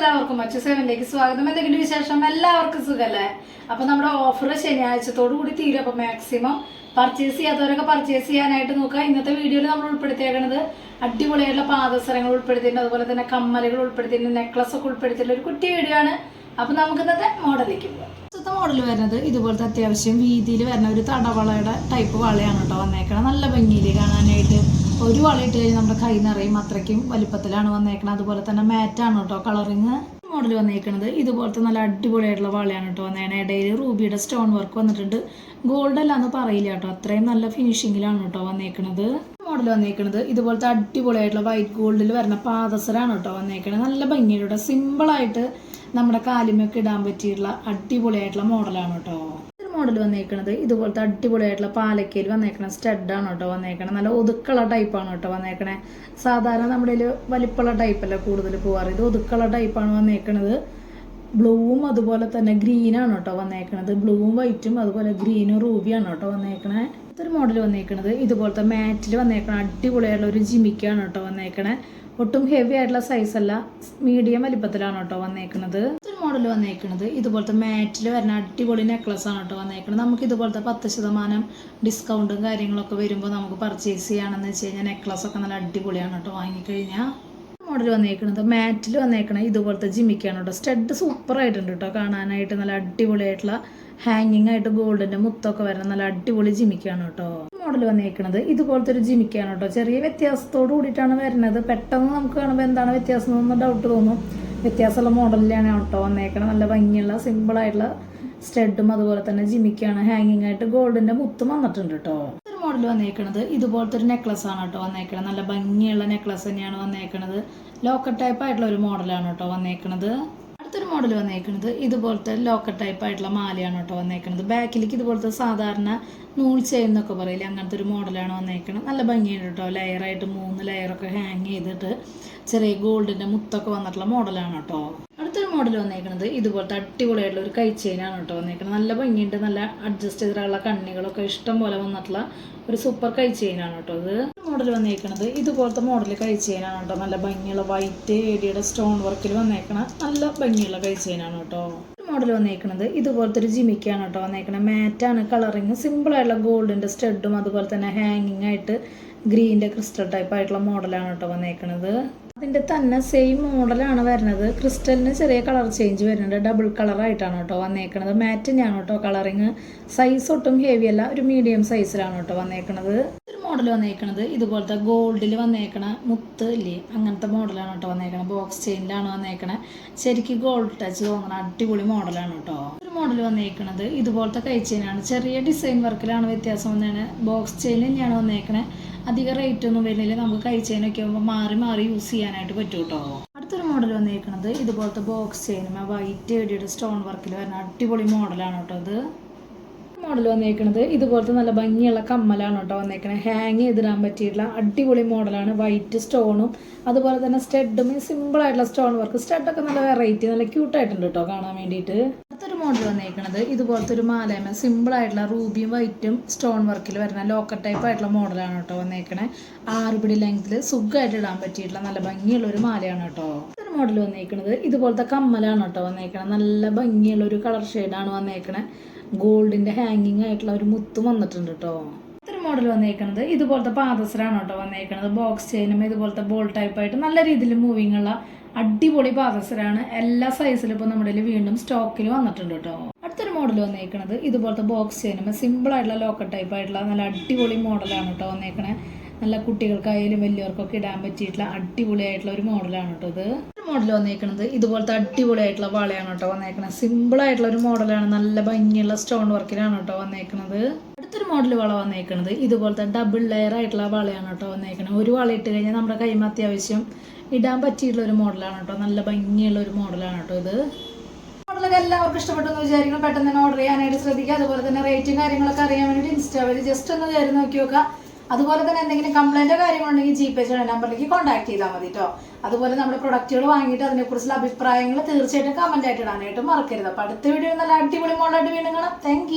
എല്ലാവർക്കും മറ്റു സേവനിലേക്ക് സ്വാഗതം. എന്തെങ്കിലും വിശേഷം? എല്ലാവർക്കും സുഖല്ലേ? അപ്പൊ നമ്മുടെ ഓഫർ ശനിയാഴ്ചത്തോടു കൂടി തീരും. അപ്പൊ മാക്സിമം പർച്ചേസ് ചെയ്യാത്തവരൊക്കെ പർച്ചേസ് ചെയ്യാനായിട്ട് നോക്കുക. ഇന്നത്തെ വീഡിയോയിൽ നമ്മൾ ഉൾപ്പെടുത്തിയേക്കുന്നത് അടിപൊളിയായിട്ടുള്ള പാദസരങ്ങൾ ഉൾപ്പെടുത്തിയിട്ടുണ്ട്. അതുപോലെ തന്നെ കമ്മലുകൾ ഉൾപ്പെടുത്തിയിട്ടുണ്ട്. നെക്ലസ് ഒക്കെ ഉൾപ്പെടുത്തിയിട്ടുള്ള ഒരു കുട്ടി വീഡിയോ ആണ്. അപ്പൊ നമുക്ക് ഇന്നത്തെ മോഡലിലേക്ക് പോകാം ഇന്നത്തെ മോഡൽ വരുന്നത് ഇതുപോലത്തെ അത്യാവശ്യം വീതിയിൽ വരുന്ന ഒരു തടവളയുടെ ടൈപ്പ് വളയാണ് കേട്ടോ വന്നേക്കണം നല്ല ഭംഗിയിൽ കാണാനായിട്ട്. ഒരു വള ഇട്ട് കഴിഞ്ഞാൽ നമ്മുടെ കൈ നിറയും അത്രയ്ക്കും വലിപ്പത്തിലാണ് വന്നേക്കുന്നത് അതുപോലെ തന്നെ മാറ്റാണ് കേട്ടോ കളറിങ് മോഡൽ വന്നേക്കുന്നത് ഇതുപോലത്തെ നല്ല അടിപൊളിയായിട്ടുള്ള വളയാണ് കേട്ടോ വന്നേക്കണേ ഇടയിൽ റൂബിയുടെ സ്റ്റോൺ വർക്ക് വന്നിട്ടുണ്ട്. ഗോൾഡ് അല്ല എന്ന് പറയില്ല കേട്ടോ. അത്രയും നല്ല ഫിനിഷിങ്ങിലാണ് കേട്ടോ വന്നേക്കണത്. മോഡൽ വന്നേക്കണത്. ഇതുപോലത്തെ അടിപൊളിയായിട്ടുള്ള വൈറ്റ് ഗോൾഡിൽ വരുന്ന പാദസരാണ് കേട്ടോ വന്നേക്കണത്. നല്ല ഭംഗിയുടെ സിമ്പിളായിട്ട് നമ്മുടെ കാലിമൊക്കെ ഇടാൻ പറ്റിയിട്ടുള്ള അടിപൊളിയായിട്ടുള്ള മോഡലാണ് കേട്ടോ. മോഡൽ വന്നേക്കണത്. ഇതുപോലത്തെ അടിപൊളിയായിട്ടുള്ള പാലക്കയിൽ വന്നേക്കണ സ്റ്റഡാണ് കേട്ടോ വന്നേക്കണത് നല്ല ഒതുക്കുള്ള ടൈപ്പാണ് കേട്ടോ വന്നേക്കണേ. സാധാരണ നമ്മുടെ വലിപ്പുള്ള ടൈപ്പല്ല കൂടുതൽ പോവാറ്. ഇത് ഒതുക്കുള്ള ടൈപ്പാണ് വന്നേക്കണത്. ബ്ലൂവും അതുപോലെ തന്നെ ഗ്രീനാണ് കേട്ടോ വന്നേക്കണത്. ബ്ലൂവും വൈറ്റും അതുപോലെ ഗ്രീനും റൂബിയാണ് കേട്ടോ വന്നേക്കണേ. ഇതൊരു മോഡൽ വന്നേക്കണത്. ഇതുപോലത്തെ മാറ്റിൽ വന്നേക്കണ അടിപൊളിയായിട്ടുള്ള ഒരു ജിമിക്കാണ് കേട്ടോ വന്നേക്കണേ. ഒട്ടും ഹെവി ആയിട്ടുള്ള സൈസ് അല്ല മീഡിയം വലിപ്പത്തിലാണ് കേട്ടോ വന്നേക്കണത്. ഒരു മോഡൽ വന്നേക്കണത്. ഇതുപോലത്തെ മാറ്റിൽ വരുന്ന അടിപൊളി നെക്ലസ് ആണ് കേട്ടോ വന്നേക്കണത്. നമുക്ക് ഇതുപോലത്തെ പത്ത് ശതമാനം ഡിസ്കൗണ്ടും കാര്യങ്ങളൊക്കെ വരുമ്പോൾ നമുക്ക് പർച്ചേസ് ചെയ്യുകയാണെന്ന് വെച്ച് കഴിഞ്ഞാൽ നെക്ലസ് ഒക്കെ നല്ല അടിപൊളിയാണ് കേട്ടോ വാങ്ങിക്കഴിഞ്ഞാൽ മോഡൽ വന്നേക്കണത്. മാറ്റിൽ വന്നേക്കണ ഇതുപോലത്തെ ജിമ്മിക്കാണ് കേട്ടോ. സ്റ്റഡ് സൂപ്പർ ആയിട്ടുണ്ട് കേട്ടോ. കാണാനായിട്ട് നല്ല അടിപൊളിയായിട്ടുള്ള ഹാങ്ങിങ് ആയിട്ട് ഗോൾഡിന്റെ മുത്തൊക്കെ വരുന്ന നല്ല അടിപൊളി ജിമിക്കാണ് കേട്ടോ. മോഡൽ വന്നേക്കണത് ഇതുപോലത്തെ ഒരു ജിമിക്കാണ് കേട്ടോ. ചെറിയ വ്യത്യാസത്തോട് കൂടിയിട്ടാണ് വരുന്നത്. പെട്ടെന്ന് നമുക്ക് കാണുമ്പോൾ എന്താണ് വ്യത്യാസം എന്ന് ഡൗട്ട് തോന്നും. വ്യത്യാസമുള്ള മോഡലിലാണ് കേട്ടോ വന്നേക്കണം നല്ല ഭംഗിയുള്ള സിമ്പിൾ ആയിട്ടുള്ള സ്റ്റഡും അതുപോലെ തന്നെ ജിമിക്കാണ് ഹാങ്ങിങ് ആയിട്ട് ഗോൾഡിന്റെ മുത്തും വന്നിട്ടുണ്ട് കേട്ടോ. മോഡൽ വന്നേക്കണത് ഇതുപോലത്തെ ഒരു നെക്ലസ് ആണ് കേട്ടോ വന്നേക്കണത്. നല്ല ഭംഗിയുള്ള നെക്ലസ് തന്നെയാണ് വന്നേക്കണത്. ലോക്കർ ടൈപ്പ് ആയിട്ടുള്ള ഒരു മോഡലാണ് കേട്ടോ വന്നേക്കണത്. അടുത്തൊരു മോഡൽ വന്നേക്കണത് ഇതുപോലത്തെ ലോക്കർ ടൈപ്പ് ആയിട്ടുള്ള മാലയാണ് കേട്ടോ വന്നേക്കണത്. ബാക്കിലേക്ക് ഇതുപോലത്തെ സാധാരണ നൂൽ ചെയിൻ എന്നൊക്കെ പറയില്ലേ അങ്ങനത്തെ ഒരു മോഡലാണ് വന്നേക്കണത്. നല്ല ഭംഗിയുണ്ട് കേട്ടോ. ലെയറായിട്ട് മൂന്ന് ലെയറൊക്കെ ഹാങ് ചെയ്തിട്ട് ചെറിയ ഗോൾഡിന്റെ മുത്തൊക്കെ വന്നിട്ടുള്ള മോഡലാണ് കേട്ടോ. അടുത്തൊരു മോഡൽ വന്നേക്കുന്നത് ഇതുപോലത്തെ അടിപൊളിയായിട്ടുള്ള ഒരു കൈ ചെയിനാണ് കേട്ടോ വന്നേക്കുന്നത് നല്ല ഭംഗിയുണ്ട് നല്ല അഡ്ജസ്റ്റ് ചെയ്തിട്ടുള്ള കണ്ണികളൊക്കെ ഇഷ്ടം പോലെ വന്നിട്ടുള്ള ഒരു സൂപ്പർ കൈ ചെയിനാണ് കേട്ടോ ഇത്. മോഡൽ വന്നേക്കുന്നത് ഇതുപോലത്തെ മോഡൽ കൈ ചെയിനാണ് കേട്ടോ. നല്ല ഭംഗിയുള്ള വൈറ്റ് ഏരിയയുടെ സ്റ്റോൺ വർക്കിൽ വന്നേക്കണ നല്ല ഭംഗിയുള്ള കൈ ചെയിനാണ് കേട്ടോ. മോഡൽ വന്നേക്കുന്നത് ഇതുപോലത്തെ ഒരു ജിമിക്കാണ് കേട്ടോ വന്നേക്കണത്. മാറ്റാണ് കളറിങ് സിമ്പിൾ ആയിട്ടുള്ള ഗോൾഡിന്റെ സ്റ്റഡും അതുപോലെ തന്നെ ഹാങ്ങിങ് ആയിട്ട് ഗ്രീന്റെ ക്രിസ്റ്റൽ ടൈപ്പ് ആയിട്ടുള്ള മോഡലാണ് കേട്ടോ വന്നേക്കണത്. അതിന്റെ തന്നെ സെയിം മോഡലാണ് വരുന്നത്. ക്രിസ്റ്റലിന് ചെറിയ കളർ ചേഞ്ച് വരുന്നുണ്ട്. ഡബിൾ കളർ ആയിട്ടാണ് കേട്ടോ വന്നേക്കണത്. മാറ്റ് ആണ് കേട്ടോ കളറിങ് സൈസ് ഒട്ടും ഹെവി അല്ല. ഒരു മീഡിയം സൈസിലാണ് കേട്ടോ വന്നേക്കണത്. ഒരു മോഡൽ വന്നേക്കണത്. ഇതുപോലത്തെ ഗോൾഡിൽ വന്നേക്കണ മുത്ത് ഇല്ലേ? അങ്ങനത്തെ മോഡലാണ് കേട്ടോ വന്നേക്കണത്. ബോക്സ് ചെയിനിലാണ് വന്നേക്കണത് ശരിക്കും ഗോൾഡ് ടച്ച് തോന്നണ അടിപൊളി മോഡലാണ് കേട്ടോ. ഒരു മോഡൽ വന്നേക്കണത്. ഇതുപോലത്തെ കൈ ചെയിനാണ് ചെറിയ ഡിസൈൻ വർക്കിലാണ് വ്യത്യാസം വന്നേക്കണേ ബോക്സ് ചെയിൻ തന്നെയാണ് വന്നേക്കണേ അധികം റേറ്റ് ഒന്നും വരുന്നില്ല. നമുക്ക് കഴിച്ചതിനൊക്കെ ആകുമ്പോൾ മാറി മാറി യൂസ് ചെയ്യാനായിട്ട് പറ്റും കേട്ടോ അടുത്തൊരു മോഡൽ വന്നിരിക്കുന്നത് ഇതുപോലത്തെ ബോക്സ് ചെയിനും വൈറ്റ് ഏടിയുടെ സ്റ്റോൺ വർക്കിൽ വരുന്ന അടിപൊളി മോഡലാണ് കേട്ടോ ഇത്. മോഡൽ വന്നേക്കുന്നത് ഇതുപോലത്തെ നല്ല ഭംഗിയുള്ള കമ്മലാണ് കേട്ടോ വന്നേക്കുന്നത് ഹാങ് ചെയ്തിടാൻ പറ്റിയിട്ടുള്ള അടിപൊളി മോഡലാണ് വൈറ്റ് സ്റ്റോണും അതുപോലെ തന്നെ സ്റ്റഡും സിമ്പിൾ ആയിട്ടുള്ള സ്റ്റോൺ വർക്ക് സ്റ്റഡൊക്കെ നല്ല വെറൈറ്റി നല്ല ക്യൂട്ടായിട്ടുണ്ട് കേട്ടോ കാണാൻ വേണ്ടിയിട്ട്. അടുത്തൊരു മോഡൽ വന്നേക്കണത്. ഇതുപോലത്തെ ഒരു മാലയമ സിമ്പിൾ ആയിട്ടുള്ള റൂബിയും വൈറ്റും സ്റ്റോൺ വർക്കിൽ വരുന്ന ലോക്കർ ടൈപ്പ് ആയിട്ടുള്ള മോഡലാണ് കേട്ടോ വന്നേക്കണേ. ആറുപിടി ലെങ്ത്തിൽ സുഖമായിട്ട് ഇടാൻ പറ്റിയിട്ടുള്ള നല്ല ഭംഗിയുള്ള ഒരു മാലയാണ് കേട്ടോ. ഒരു മോഡൽ വന്നേക്കണത്. ഇതുപോലത്തെ കമ്മലാണ് കേട്ടോ വന്നേക്കണത് നല്ല ഭംഗിയുള്ള ഒരു കളർ ഷെയ്ഡാണ് വന്നേക്കണേ. ഗോൾഡിന്റെ ഹാങ്ങിങ് ആയിട്ടുള്ള ഒരു മുത്തും വന്നിട്ടുണ്ട് കേട്ടോ. ഒരു മോഡൽ വന്നേക്കുന്നത് ഇതുപോലത്തെ പാദസരാണ് കേട്ടോ വന്നേക്കുന്നത് ബോക്സ് ചെയിനും ഇതുപോലത്തെ ബോൾ ടൈപ്പ് ആയിട്ട് നല്ല രീതിയിൽ മൂവിങ് ഉള്ള അടിപൊളി പാദസരാണ്. എല്ലാ സൈസിലും ഇപ്പോൾ നമ്മുടെ വീണ്ടും സ്റ്റോക്കിൽ വന്നിട്ടുണ്ട് കേട്ടോ അടുത്തൊരു മോഡൽ വന്നേക്കണത് ഇതുപോലത്തെ ബോക്സ് ചെയ്യുന്ന സിമ്പിൾ ആയിട്ടുള്ള ലോക്കർ ടൈപ്പ് ആയിട്ടുള്ള നല്ല അടിപൊളി മോഡലാണ് കേട്ടോ വന്നേക്കണേ. നല്ല കുട്ടികൾക്കായാലും വലിയവർക്കൊക്കെ ഇടാൻ പറ്റിയിട്ടുള്ള അടിപൊളിയായിട്ടുള്ള ഒരു മോഡലാണ് കേട്ടോ ഇത്. മോഡൽ വന്നേക്കണത് ഇതുപോലത്തെ അടിപൊളിയായിട്ടുള്ള വളയാണ് കേട്ടോ വന്നേക്കണത്. സിമ്പിൾ ആയിട്ടുള്ള ഒരു മോഡലാണ് നല്ല ഭംഗിയുള്ള സ്റ്റോൺ വർക്കിലാണ് കേട്ടോ വന്നേക്കണത് അടുത്തൊരു മോഡൽ വള വന്നേക്കണത്. ഇതുപോലത്തെ ഡബിൾ ലെയർ ആയിട്ടുള്ള വളയാണ് കേട്ടോ വന്നേക്കണത്. ഒരു വള ഇട്ട് കഴിഞ്ഞാൽ നമ്മുടെ കൈമ അത്യാവശ്യം ഇടാൻ പറ്റിയിട്ടുള്ള ഒരു മോഡലാണ് കേട്ടോ. നല്ല ഭംഗിയുള്ള ഒരു മോഡലാണ് കേട്ടോ ഇത്. മോഡലൊക്കെ എല്ലാവർക്കും ഇഷ്ടപ്പെട്ടു എന്ന് വിചാരിക്കണം പെട്ടെന്ന് തന്നെ ഓർഡർ ചെയ്യാനായിട്ട് ശ്രദ്ധിക്കുക. അതുപോലെ തന്നെ റേറ്റും കാര്യങ്ങളൊക്കെ അറിയാൻ വേണ്ടിയിട്ട് ഇൻസ്റ്റാ വഴി ജസ്റ്റ് ഒന്ന് കയറി നോക്കി നോക്കുക. അതുപോലെ തന്നെ എന്തെങ്കിലും കംപ്ലൈന്റോ കാര്യങ്ങളുണ്ടെങ്കിൽ ജി പേ ചെയ്യുന്ന നമ്പറിലേക്ക് കോൺടാക്ട് ചെയ്താൽ മതി കേട്ടോ. അതുപോലെ നമ്മുടെ പ്രൊഡക്റ്റുകൾ വാങ്ങിയിട്ട് അതിനെക്കുറിച്ചുള്ള അഭിപ്രായങ്ങൾ തീർച്ചയായിട്ടും കമന്റ് ആയിട്ട് ഇടാനായിട്ട് മറക്കരുത്. അപ്പോൾ അടുത്ത വീഡിയോ നല്ല അടിപൊളി മോഡലായിട്ട് വീണ്ടും കാണാം. താങ്ക്